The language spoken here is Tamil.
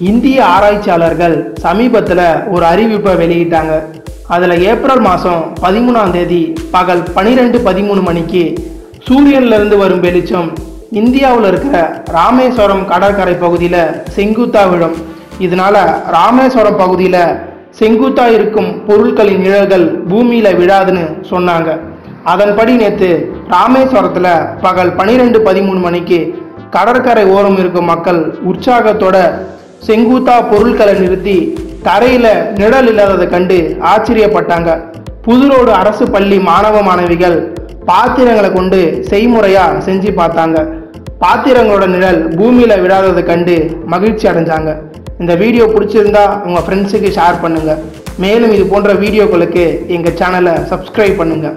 இந்திய ஆராய்ச்சியாளர்கள் சமீபத்தில் ஒரு அறிவிப்பை வெளியிட்டாங்க. அதில் ஏப்ரல் மாதம் பதிமூணாம் தேதி பகல் பனிரெண்டு பதிமூணு மணிக்கு சூரியன்லேருந்து வரும் வெளிச்சம் இந்தியாவில் இருக்கிற ராமேஸ்வரம் கடற்கரை பகுதியில் செங்குத்தா விழும். இதனால ராமேஸ்வரம் பகுதியில் செங்குத்தா இருக்கும் பொருட்களின் நிழல்கள் பூமியில் விழாதுன்னு சொன்னாங்க. அதன்படி நேற்று ராமேஸ்வரத்தில் பகல் பனிரெண்டு பதிமூணு மணிக்கு கடற்கரை ஓரம் இருக்கும் மக்கள் உற்சாகத்தோட செங்குத்தா பொருட்களை நிறுத்தி தரையில நிழல் இல்லாததை கண்டு ஆச்சரியப்பட்டாங்க. புதுரோடு அரசு பள்ளி மாணவ மாணவிகள் பாத்திரங்களை கொண்டு செய்முறையா செஞ்சு பார்த்தாங்க. பாத்திரங்களோட நிழல் பூமியில விடாததை கண்டு மகிழ்ச்சி அடைஞ்சாங்க. இந்த வீடியோ பிடிச்சிருந்தா உங்க ஃப்ரெண்ட்ஸுக்கு ஷேர் பண்ணுங்க. மேலும் இது போன்ற வீடியோக்களுக்கு எங்கள் சேனலை சப்ஸ்கிரைப் பண்ணுங்கள்